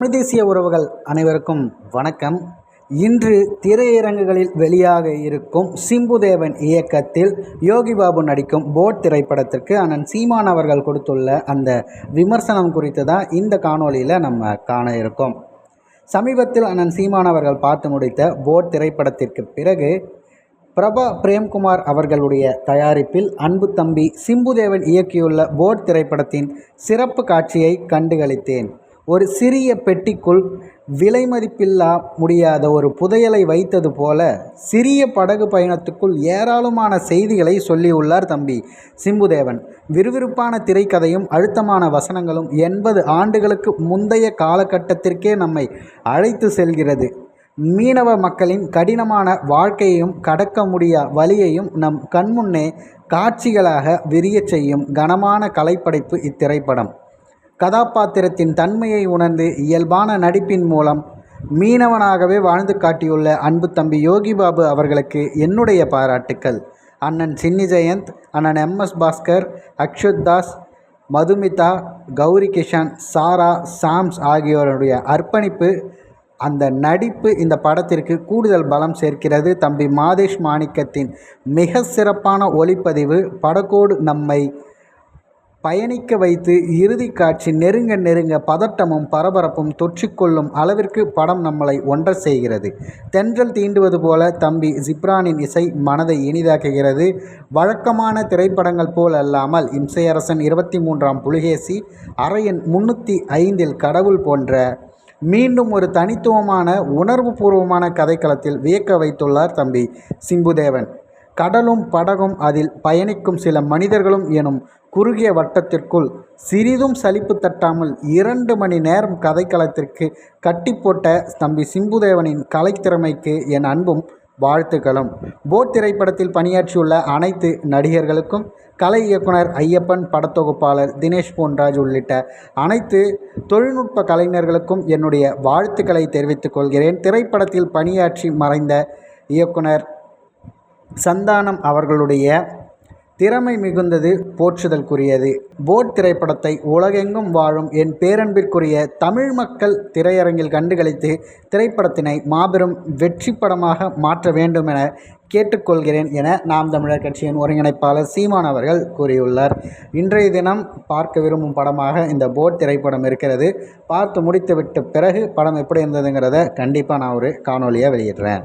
தமிழ் தேசிய உறவுகள் அனைவருக்கும் வணக்கம். இன்று திரையரங்குகளில் வெளியாக இருக்கும் சிம்புதேவன் இயக்கத்தில் யோகி பாபு நடிக்கும் போட் திரைப்படத்திற்கு அண்ணன் சீமான் அவர்கள் கொடுத்துள்ள அந்த விமர்சனம் குறித்து தான் இந்த காணொளியில் நம்ம காண இருக்கோம். சமீபத்தில் அண்ணன் சீமான் அவர்கள் பார்த்து முடித்த போட் திரைப்படத்திற்கு பிறகு பிரபா பிரேம்குமார் அவர்களுடைய தயாரிப்பில் அன்பு தம்பி சிம்புதேவன் இயக்கியுள்ள போட் திரைப்படத்தின் சிறப்பு காட்சியை கண்டுகளித்தேன். ஒரு சிறிய பெட்டிக்குள் விலை மதிப்பில்லா முடியாத ஒரு புதையலை வைத்தது போல சிறிய படகு பயணத்துக்குள் ஏராளமான செய்திகளை சொல்லியுள்ளார் தம்பி சிம்புதேவன். விறுவிறுப்பான திரைக்கதையும் அழுத்தமான வசனங்களும் எண்பது ஆண்டுகளுக்கு முந்தைய காலகட்டத்திற்கே நம்மை அழைத்து செல்கிறது. மீனவ மக்களின் கடினமான வாழ்க்கையையும் கடக்க முடியா வழியையும் நம் கண்முன்னே காட்சிகளாக விரியச் செய்யும் கனமான கலைப்படைப்பு இத்திரைப்படம். கதாபாத்திரத்தின் தன்மையை உணர்ந்து இயல்பான நடிப்பின் மூலம் மீனவனாகவே வாழ்ந்து காட்டியுள்ள அன்பு தம்பி யோகி பாபு அவர்களுக்கு என்னுடைய பாராட்டுக்கள். அண்ணன் சின்னி ஜெயந்த் அண்ணன் எம்எஸ் பாஸ்கர் அக்ஷுத் தாஸ் மதுமிதா கௌரி கிஷன் சாரா சாம்ஸ் ஆகியோருடைய அர்ப்பணிப்பு அந்த நடிப்பு இந்த படத்திற்கு கூடுதல் பலம் சேர்க்கிறது. தம்பி மாதேஷ் மாணிக்கத்தின் மிக சிறப்பான ஒளிப்பதிவு படக்கோடு நம்மை பயணிக்க வைத்து இறுதி காட்சி நெருங்க நெருங்க பதட்டமும் பரபரப்பும் தொற்றிக்கொள்ளும் அளவிற்கு படம் நம்மளை ஒன்ற செய்கிறது. தென்றல் தீண்டுவது போல தம்பி ஜிப்ரானின் இசை மனதை இனிதாக்குகிறது. வழக்கமான திரைப்படங்கள் போல் அல்லாமல் இம்சையரசன் இருபத்தி மூன்றாம் புலிகேசி அறையின் முன்னூற்றி ஐந்தில் கடவுள் போன்ற மீண்டும் ஒரு தனித்துவமான உணர்வுபூர்வமான கதைக்களத்தில் வியக்க வைத்துள்ளார் தம்பி சிம்புதேவன். கடலும் படகும் அதில் பயணிக்கும் சில மனிதர்களும் எனும் குறுகிய வட்டத்திற்குள் சிறிதும் சலிப்பு தட்டாமல் இரண்டு மணி நேரம் கதைக்களத்திற்கு கட்டி போட்ட தம்பி சிம்புதேவனின் கலைத்திறமைக்கு என் அன்பும் வாழ்த்துக்களும். போட் திரைப்படத்தில் பணியாற்றியுள்ள அனைத்து நடிகர்களுக்கும் கலை இயக்குனர் ஐயப்பன் படத்தொகுப்பாளர் தினேஷ் போன்ராஜ் உள்ளிட்ட அனைத்து தொழில்நுட்ப கலைஞர்களுக்கும் என்னுடைய வாழ்த்துக்களை தெரிவித்துக் கொள்கிறேன். திரைப்படத்தில் பணியாற்றி மறைந்த இயக்குனர் சந்தானம் அவர்களுடைய திறமை மிகுந்தது போற்றுதல்குரியது. போட் திரைப்படத்தை உலகெங்கும் வாழும் என் பேரன்பிற்குரிய தமிழ் மக்கள் திரையரங்கில் கண்டுகளித்து திரைப்படத்தினை மாபெரும் வெற்றி படமாக மாற்ற வேண்டும் என கேட்டுக்கொள்கிறேன் என நாம் தமிழர் கட்சியின் ஒருங்கிணைப்பாளர் சீமான் அவர்கள் கூறியுள்ளார். இன்றைய தினம் பார்க்க விரும்பும் படமாக இந்த போட் திரைப்படம் இருக்கிறது. பார்த்து முடித்துவிட்ட பிறகு படம் எப்படி இருந்ததுங்கிறத கண்டிப்பாக நான் ஒரு காணொலியாக வெளியிடுறேன்.